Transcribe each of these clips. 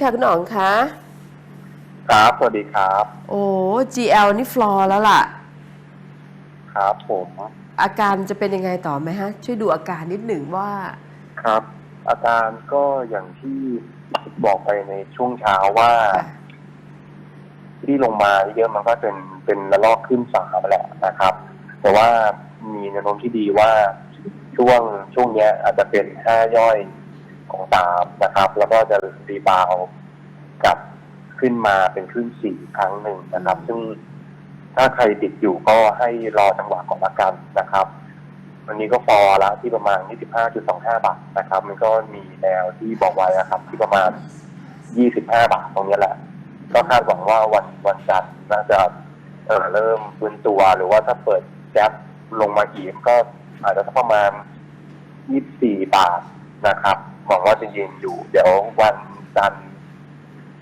ค่ะคุณหนองคะ ครับ สวัสดีครับ โอ้ GL นี่ฟลอร์แล้วล่ะ ครับผม อาการจะเป็นยังไงต่อไหมฮะ ช่วยดูอาการนิดหนึ่งว่า ครับ อาการก็อย่างที่บอกไปในช่วงเช้าว่า ที่ลงมาเยอะมันก็เป็นเป็นระลอกขึ้นสามแหละนะครับ แต่ว่ามีแนวโน้มที่ดีว่าช่วงช่วงเนี้ยอาจจะเป็นห้าย่อย ของสามนะครับ แล้วก็จะรีบาวกลับขึ้นมาเป็นขึ้นสี่ครั้งหนึ่งนะครับ ซึ่งถ้าใครติดอยู่ก็ให้รอจังหวะก่อนละกันนะครับ วันนี้ก็ฟอร์ละที่ประมาณ 25.25 บาทนะครับ มันก็มีแนวที่บอกไว้นะครับ ที่ประมาณ 25 บาทตรงนี้แหละ ก็คาดหวังว่าวันวันจันทร์น่าจะเออเริ่มฟื้นตัวหรือว่าถ้าเปิดแก๊ปลงมาอีกก็อาจจะประมาณ 24 บาทนะครับ หวังว่าจะยืนอยู่ เดี๋ยววันจันทร์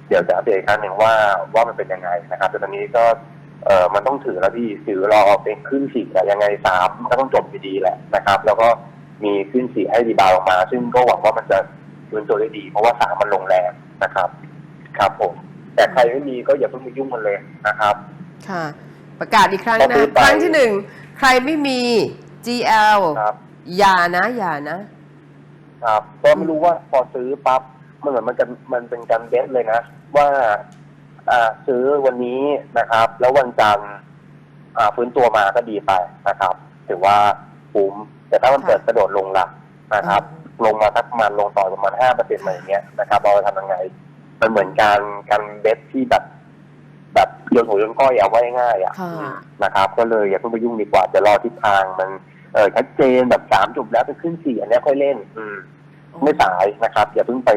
เดี๋ยวจะอัปเดตอีกครั้งหนึ่งว่าว่ามันเป็นยังไงนะครับแต่ตอนนี้ก็เออมันต้องถือแล้วพี่ถือรอเป็นขึ้นสี่แต่ยังไงสามก็ต้องจบดีๆแหละนะครับ แล้วก็มีขึ้นสี่ให้รีบาวด์ออกมา ซึ่งก็หวังว่ามันจะฟื้นตัวได้ดี เพราะว่าสามมันลงแรงนะครับ ครับผม แต่ใครไม่มีก็อย่าเพิ่งไปยุ่งมันเลยนะครับ ค่ะ ประกาศอีกครั้งก็นะคือไปครั้งที่หนึ่ง ใครไม่มี GL ครับ อย่านะ อย่านะ ครับก็ไม่รู้ว่าพอซื้อปั๊บมันเหมือนมันจะมันเป็นการเบสเลยนะ ว่าอ่าซื้อวันนี้นะครับ แล้ววันจันทร์อ่าฟื้นตัวมาก็ดีไปนะครับ ถือว่าคุ้มแต่ถ้ามันค่ะเปิดกระโดดลงละนะครับ ลงมาสักประมาณลงต่อประมาณห้าเปอร์เซ็นต์อะไรอย่างเงี้ยนะครับเราจะทำยังไง มันเหมือนการการเบสที่แบบแบบโยนหัวโยนก้อยเอาไว้ง่ายๆอะค่ะนะครับ ก็เลยอย่าเพิ่งไปยุ่งดีกว่าจะรอทิศทางมัน เออชัดเจนแบบสามจุดแล้วไปขึ้นสี่อันเนี้ยค่อยเล่น อืม ไม่สายนะครับ อย่าเพิ่งไป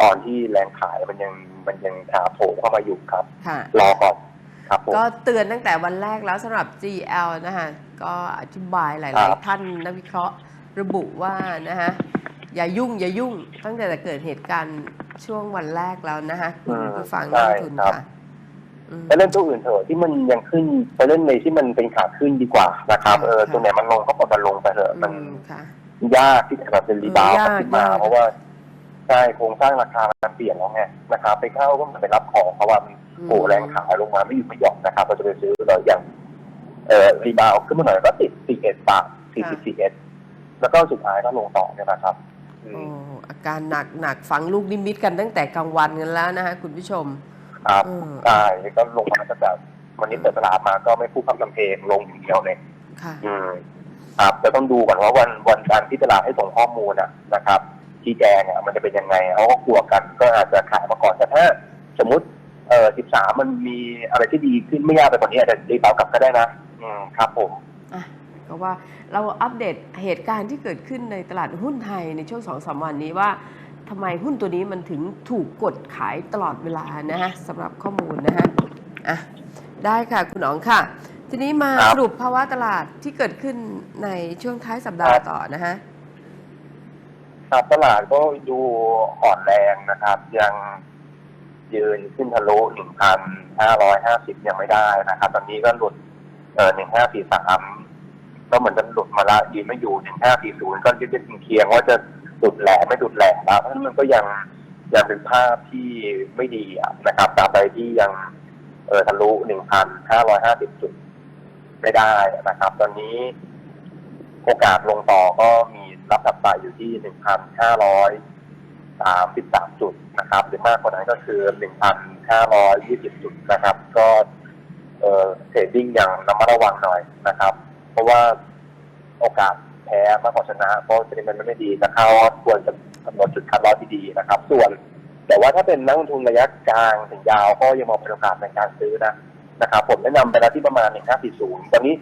ตอนที่แรงขายมันยังมันยังถาโผล่เข้ามาอยู่ครับ ค่ะ รอก่อนครับผม ก็เตือนตั้งแต่วันแรกแล้วสำหรับ GL นะคะก็อธิบายหคลารัยบๆ ท่านนักวิเคราะห์ระบุว่านะฮะอย่ายุ่งอย่ายุ่งตั้งแต่เกิดเหตุการณ์ช่วงวันแรกแล้วนะคะคุณผู้ฟังนักลงทุนค่ะอืม ไปเล่นตัวอื่นเถอะที่มันยังขึ้นไปเล่นในที่มันเป็นขาขึ้นดีกว่านะครับค่ะเออค่ะตัวไหนมันลงก็ปล่อยมันลงไปเถอะมันอืมค่ะยากที่จะแบบเป็นรีบาวด์เออยากขึ้นมายากเพราะว่าใช่โครงสร้างราคามันเปลี่ยนแล้วไงนะครับไปเข้าก็เหมันไปรับของเพราะว่ามันโอ้แรงขายลงมาไม่หยุดไม่หย่อนนะครับเราจะไปซื้อเราอย่างเอ่อรีบาวด์ขึ้นมาหน่อยก็ติด41บาท44แล้วก็สุดท้ายก็ลงต่อเนี่ยนะครับอืโอ้มอาการหนักหนักฝังลูกนิมิตกันตั้งแต่กลางวันกันแล้วนะคะคุณผู้ชม ครับอืมใช่ก็ลงมาตั้งแต่วันนี้เปิดตลาดมาก็ไม่พูดคำทำเพลงลงอย่างเดียวเลย ค่ะ อืมครับแต่ต้องดูก่อนว่าวันวันการที่ตลาดให้ส่งข้อมูลอะนะครับชี้แจงอะมันจะเป็นยังไงเขาก็กลัวกันก็อาจจะขายมาก่อนแต่ถ้า สมมติเอ่อ13มันมีอะไรที่ดีขึ้นไม่ยากไปกว่านี้อาจจะรีบาวกลับก็ได้นะอืมครับผม อะก็ว่าเราอัปเดตเหตุการณ์ที่เกิดขึ้นในตลาดหุ้นไทยในช่วงสองสามวันนี้ว่า ทำไมหุ้นตัวนี้มันถึงถูกกดขายตลอดเวลานะฮะสำหรับข้อมูลนะฮะอะได้ค่ะคุณอ๋องค่ะ ทีนี้มาครับ สรุปภาวะตลาดที่เกิดขึ้นในช่วงท้ายสัปดาห์ครับต่อนะฮะ ครับตลาดก็ดูอ่อนแรงนะครับ ยังยืนขึ้นทะลุ 1,550 ยังไม่ได้นะครับ ตอนนี้ก็หลุดเอ่อ1543 ก็เหมือนจะหลุดมาละยืนไม่อยู่ 1540 ก็ยึดๆเคียงๆว่าจะ หลุดแหลมไม่หลุดแหลมแล้วเพราะฉะนั้นมันก็ยังยังเป็นภาพที่ไม่ดีนะครับตราบใดที่ยังเออทะลุ1,550จุดไม่ได้นะครับ ตอนนี้โอกาสลงต่อก็มีรับถัดไปอยู่ที่1,533จุดนะครับ หรือมากกว่านั้นก็คือ1,520จุดนะครับ ก็เออเทรดดิ้งอย่างระมัดระวังหน่อยนะครับ เพราะว่าโอกาส แพ้มากกว่าชนะเพราะเซนิเมนต์มันไม่ดีจะเข้าควรจะกำหนดจุดคัดลอสที่ดีนะครับ ส่วน แต่ว่าถ้าเป็นนักลงทุนระยะกลางถึงยาวก็ยังมองเป็นโอกาสในการซื้อนะนะครับ ผมแนะนำไปแล้วที่ประมาณ 1540 ตอนนี้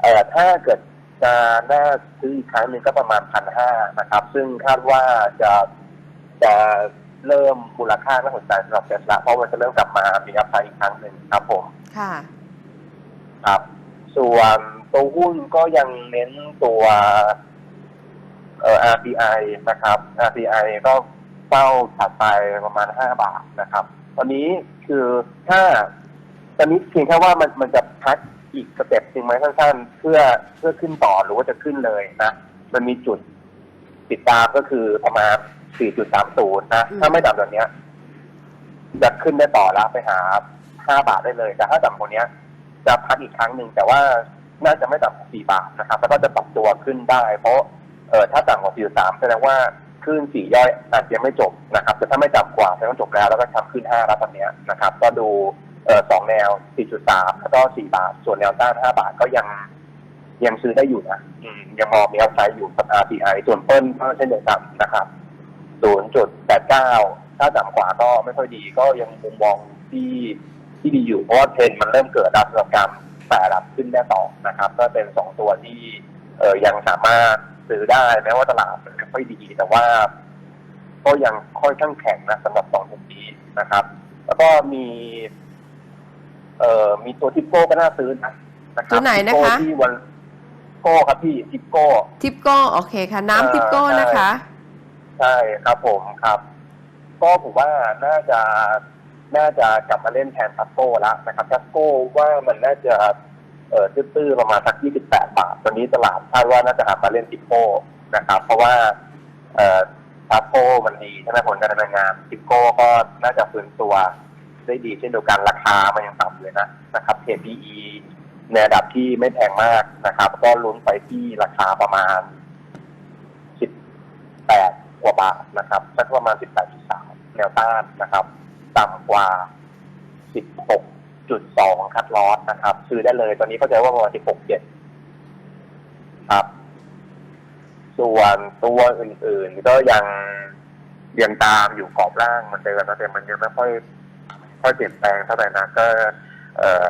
เอ่อถ้าเกิดจะน่าซื้ออีกครั้งหนึ่งก็ประมาณพันห้านะครับ ซึ่งคาดว่าจะจะเริ่มมูลค่าน่าสนใจสำหรับเทสลาเพราะมันจะเริ่มกลับมามีอัพไซด์อีกครั้งหนึ่งครับผม ค่ะ ครับ ส่วน ตัวหุ้นก็ยังเน้นตัวเอ่อ RPI นะครับ RPI ก็เฝ้าถัดไปประมาณห้าบาทนะครับ ตอนนี้คือถ้าตอนนี้เพียงแค่ว่ามันมันจะพักอีกสเต็ปจริงไหมสั้นๆเพื่อเพื่อขึ้นต่อหรือว่าจะขึ้นเลยนะ มันมีจุดติดตามก็คือประมาณ 4.30 นะอืมถ้าไม่ต่ำกว่านี้จะขึ้นได้ต่อแล้วไปหาห้าบาทได้เลย แต่ถ้าต่ำกว่านี้จะพักอีกครั้งหนึ่งแต่ว่า น่าจะไม่ต่ำกว่าสี่บาทนะครับ แล้วก็จะปรับตัวขึ้นได้ เพราะเออถ้าต่ำกว่าสี่สามแสดงว่าขึ้นสี่ย่อยอาจจะยังไม่จบนะครับ แต่ถ้าไม่ต่ำกว่าแสดงว่าจบแล้ว แล้วก็ทำขึ้นห้าแล้วตอนนี้นะครับ ก็ดูเออสองแนวสี่จุดสามแล้วก็สี่บาท ส่วนแนวต้านห้าบาทก็ยังยังซื้อได้อยู่นะยังมองมีอัพไซด์อยู่กับ RTI ส่วนเปิ้ลก็เช่นเดียวกันนะครับ 0.89 ถ้าต่ำกว่าก็ไม่ค่อยดี ก็ยังมุมมองที่ที่ดีอยู่ เพราะว่าเทรนด์มันเริ่มเกิดดัชกรรมแต่รั บขึ้นได้ต่อนะครับ ก็เป็นสองตัวที่เออยังสามารถซื้อได้แม้ว่าตลาดมันไม่ค่อยดี แต่ว่า ก็ยังค่อยข้างแข็งนะสำหรับสองตัวนี้นะครับ แล้วก็มี เอ่อมีตัวทิปโก้ก็น่าซื้อนะนะครับตัวไหนนะคะ ทิปโก้ที่วันโก้ครับพี่ทิปโก้ ทิปโก้โอเคค่ะ น้ำทิปโก้นะคะ ใช่ครับผมครับ ก็ผมว่าน่าจะ น่าจะกลับมาเล่นแทนทัสโก้แล้วนะครับทัสโก้ว่ามันน่าจะเอ่อตื้อๆประมาณสัก 28 บาท ตอนนี้ตลาดคาดว่าน่าจะหันมาเล่นทิปโก้นะครับ เพราะว่าเอ่อทัสโก้มันดีใช่ไหมผลการดำเนินงานทิปโก้ก็น่าจะฟื้นตัวได้ดีเช่นเดียวกันราคามันยังต่ำเลยนะนะครับเท PE ในระดับที่ไม่แพงมากนะครับ ก็ลุ้นไปที่ราคาประมาณ 18 กว่าบาทนะครับสักประมาณ 18.3 แนวต้านนะครับ ต่ำกว่า 16.2 คัดลอสนะครับ ซื้อได้เลย ตอนนี้เข้าใจว่าประมาณ 16.7 ครับ ส่วนตัวอื่นๆ ก็ยังยังตามอยู่กรอบล่างมันเดิมนะแต่มันยังไม่ค่อย ค่อยเปลี่ยนแปลงเท่าไหร่นะก็เอ่อ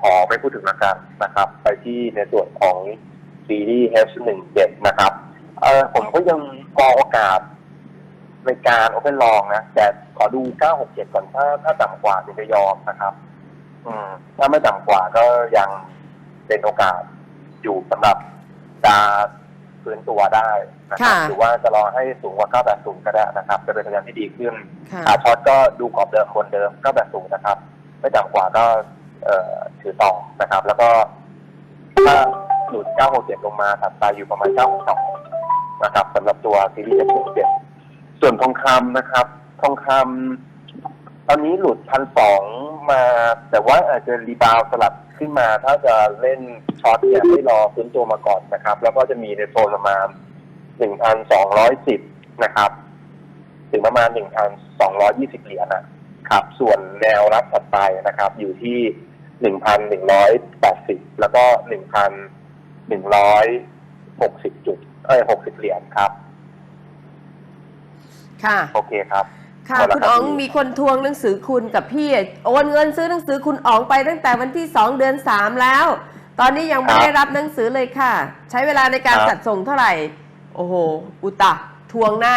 ขอไม่พูดถึงละกันนะครับ ไปที่ในส่วนของซีรีส์ H17 นะครับ เออผมก็ยังมองโอกาส ในการโอเ n นลองนะแต่ขอดู 967 ก่อนถ้าถ้าต่ำกว่าถึงจะยอมนะครับ อืม ถ้าไม่ต่ำกว่าก็ยังเป็นโอกาสอยู่สำหรับจะฟื้นตัวได้นะครับค่ะหรือว่าจะรอให้สูงกว่า 980 ก็ได้นะครับ จะเป็นสัญญาณที่ดีขึ้นค่ะ ขาช็อตก็ดูกรอบเดิมบนเดิมก็แบบสูงนะครับ ไม่ต่ำกว่าก็ เอ่อถือต่อนะครับ แล้วก็ถ้าหลุด 967 ลงมาถัดไปอยู่ประมาณ 962 นะครับสำหรับตัวซีรีส์ F17 ส่วนทองคำนะครับ ทองคำตอนนี้หลุดพันสองมา แต่ว่าอาจจะรีบาวสลับขึ้นมา ถ้าจะเล่นช็อตเนี่ยให้รอฟื้นตัวมาก่อนนะครับ แล้วก็จะมีในโซนประมาณ1,210นสองร้อยสิบนะครับ ถึงประมาณ1,220เหรียญนะครับ ส่วนแนวรับถัดไปนะครับ อยู่ที่1,180แปดสิบแล้วก็1,160จุดเอ้ย60เหรียญครับ ค่ะ โอเคครับค่ะ หมดแล้วคุณครับอ๋องพี่ มีคนทวงหนังสือคุณกับพี่โอนเงินซื้อหนังสือคุณอ๋องไปตั้งแต่วันที่สองเดือนสามแล้ว ตอนนี้ยังไม่ครับได้รับหนังสือเลยค่ะ ใช้เวลาในการครับ จัดส่งเท่าไหร่ โอ้โห อุตะทวงหน้า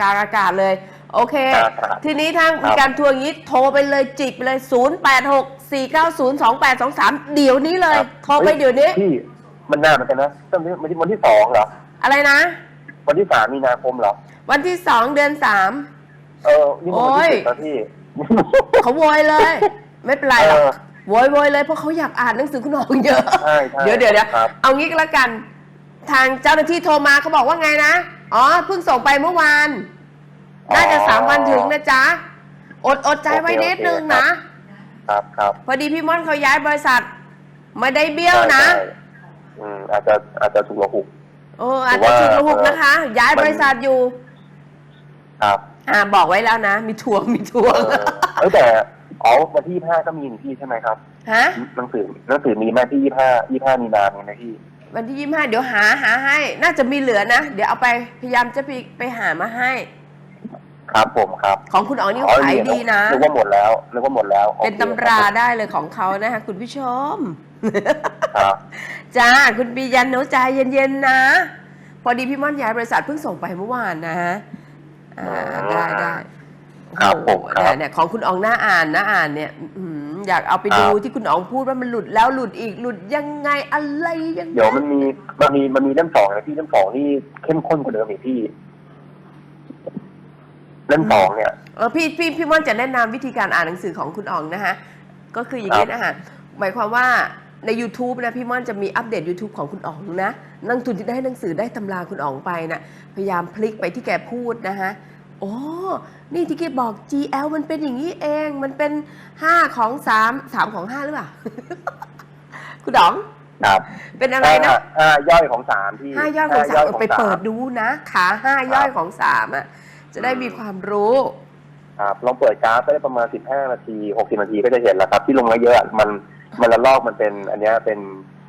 กลางอากาศเลย โอเค ครับทีนี้ทางครับมีการทวงอย่างนี้โทรไปเลยจิกไปเลย 0 8 6 4 9 0 2 8 2 3 เดี๋ยวนี้เลย ครับโทรไปเดี๋ยวนี้ พี่มันนานเหมือนกันนะตั้งแต่วันที่วันที่สองเหรอ อะไรนะ วันที่สามมีนาคมเหรอ วันที่สองเดือนสาม เออนี่มันวันที่โอ้ยสิบแล้วพี่ เขาโวยเลย ไม่เป็นไรหรอกเออโวยโวยเลยเพราะเขาอยากอ่านหนังสือคุณอ๋องเยอะ ใช่ใช่เดี๋ยวเดี๋ยวเดี๋ยวครับ เอางี้ก็แล้วกัน ทางเจ้าหน้าที่โทรมาเขาบอกว่าไงนะ อ๋อเพิ่งส่งไปเมื่อวาน น่าจะสามวันถึงนะจ๊ะ อดอดใจไว้นิดนึงนะ ครับครับพอดีพี่ม่อนเขาย้ายบริษัท ไม่ได้เบี้ยวนะ ใช่ใช่อืมอาจจะอาจจะถูกระหุกโอ้อาจจะฉุกระหุกนะคะ ย้ายบริษัทอยู่ ครับอ่าบอกไว้แล้วนะ มีทวงมีทวเองอเอ้ยแต่อ๋อวันที่ห้าก็มีนี่พี่ใช่ไหมครับฮะ หนังสือหนังสือมีไหมที่ยี่ห้ายี่ห้ามีนามีไหมพี่ วันที่ยี่ห้าเดี๋ยวหาหาให้ น่าจะมีเหลือนะ เดี๋ยวเอาไปพยายามจะไปไปหามาให้ ครับผมครับของคุณอ๋องนี่อ๋อขายดีนะนึกว่าหมดแล้วนึกว่าหมดแล้วโอคเป็นตำราได้เลยของเขานะคะคุณผู้ชมครับจ้าคุณปียันโนใจเย็นๆนะ พอดีพี่ม่อนย้ายบริษัทเพิ่งส่งไปเมื่อวานนะฮะ อ่าได้ได้ครับโอ้ผมโหครับ เนี่ยเนี่ยของคุณอ๋องน่าอ่านน่าอ่านเนี่ยอื้อหืออยากเอาไปดูครับ ที่คุณอ๋องพูดว่ามันหลุดแล้วหลุดอีกหลุดยังไงอะไรยังไง เดี๋ยวมันมีมันมีมันมีเล่มสองนะพี่เล่มสองนี่เข้มข้นกว่าเดิมอีกพี่เล่มสองเนี่ย เออพี่พี่พี่ม่อนจะแนะนำวิธีการอ่านหนังสือของคุณอ๋องนะคะก็คืออย่างนี้นะคะหมายความว่า ใน YouTube นะพี่ม่อนจะมีอัปเดต YouTube ของคุณอ๋องนะนักทุนที่ได้หนังสือได้ตำราคุณอ๋องไปนะพยายามพลิกไปที่แกพูดนะคะโอ้นี่ที่เกดบอก GL มันเป็นอย่างนี้เองมันเป็น 5 ของ 3 3 ของ 5 หรือเปล่า คุณด๋องครับเป็นอะไรนะห้าห้าย่อยของสามที่ห้าย่อยของสามห้เออไปเปิดดูนะขาห้าย่อยของสามอะจะได้มีความรู้ครับลองเปิดกราฟไปได้ประมาณสิบห้านาทีหกสิบนาทีก็จะเห็นแล้วครับ ที่ลงมาเยอะๆมัน มันละลอกมันเป็น อันเนี้ยเป็น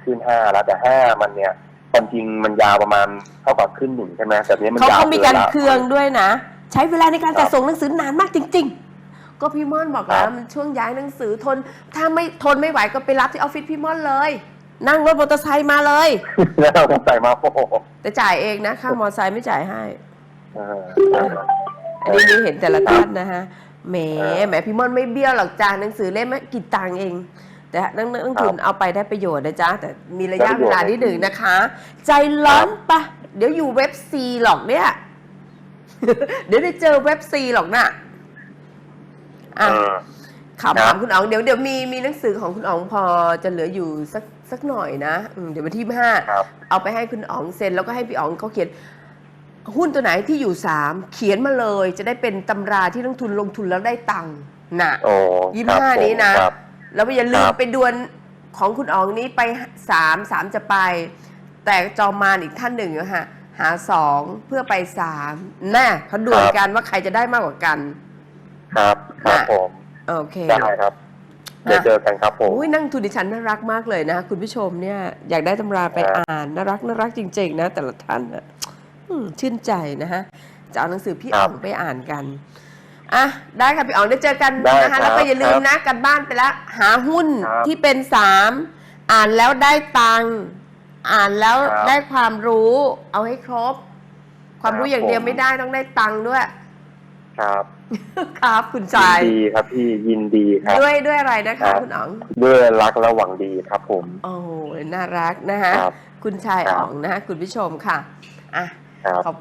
ขึ้นห้าแล้วแต่ห้ามันเนี่ยความจริงมันยาวประมาณเท่ากับขึ้นหนึ่งใช่ไหมแต่เนี้ยมันเขายาวเขามีการกินละเคืองด้วยนะ ใช้เวลาในการครัจับดส่งหนังสือนานมากจริง ๆ ก็พี่ม่อนบอกครัแล้บวมันช่วงย้ายหนังสือทน ถ้าไม่ทนไม่ไหวก็ไปรับที่ออฟฟิศพี่ม่อนเลย นั่งรถมอเตอร์ไซค์มาเลย แล้วเราใส่มาโอ้โหแต่จ่ายเองนะค่ามอเตอร์ไซค์ไม่จ่ายให้ เอออันนี้นี่เห็นแต่ละท่านนะฮะแหมเออแหมพี่ม่อนไม่เบี้ยวหรอกจ้าหนังสือเล่มไม่กี่ตังค์เอง แต่นักนักทุนเอาไปได้ประโยชน์นะจ๊ะ แต่มีระยะได้ประเวโยชน์ลานิดหนึ่งนะคะ ใจร้อนปะ เดี๋ยวอยู่เว็บซีหรอกเนี่ย เดี๋ยวได้เจอเว็บซีหรอกนะเออะอถามครัถาบมคุณอ๋องเดี๋ยวเดี๋ยวมีมีหนังสือของคุณอ๋องพอจะเหลืออยู่สักสักหน่อยนะอืมเดี๋ยววันที่ห้าครับเอาไปให้คุณอ๋องเซ็นแล้วก็ให้พี่อ๋องเขาเขียน หุ้นตัวไหนที่อยู่สามเขียนมาเลย จะได้เป็นตำราที่นักทุนลงทุนแล้วได้ตังค์นะโอ้ยี่ครับห้าผมนี้นะครับ แล้วอย่าลืมครับ ไปดวลของคุณอ๋องนี้ไปสามสามจะไป แต่จอมมารอีกท่านหนึ่งอะฮะหาสองเพื่อไปสามน่ะเขาดวลกันว่าใครจะได้มากกว่ากัน ครับครับน่ะผมโอเค ได้ครับเดี๋ยวเจอกันครับผม อุ้ยนั่งทุนดิฉันน่ารักมากเลยนะคุณผู้ชมเนี่ยอยากได้ตำราไปครับอ่านน่ารักน่ารักจริง ๆ นะ แต่ละท่านน่ะอืมชื่นใจนะฮะจะเอาหนังสือพี่อ๋องไปอ่านกัน อะได้ค่ะพี่อ๋องได้เจอกันได้นะคะครับแล้วก็อย่าลืมครับนะกันบ้านไปแล้วหาหุ้นครับที่เป็นสามอ่านแล้วได้ตังค์อ่านแล้วครับได้ความรู้ เอาให้ครบ ความรู้ครับอย่างเดียวผม ไม่ได้ต้องได้ตังค์ด้วย ครับครับคุณยิชายนดีครับพี่ยินดีครับ ด้วยด้วยอะไรนะครัคะ บ คุณอ๋อง ด้วยรักและหวังดีครับผม โอ้โหน่ารักนะฮะครับคุณชายครับ อ๋องนะฮะคุณผู้ชมค่ะอะ ครับขอบ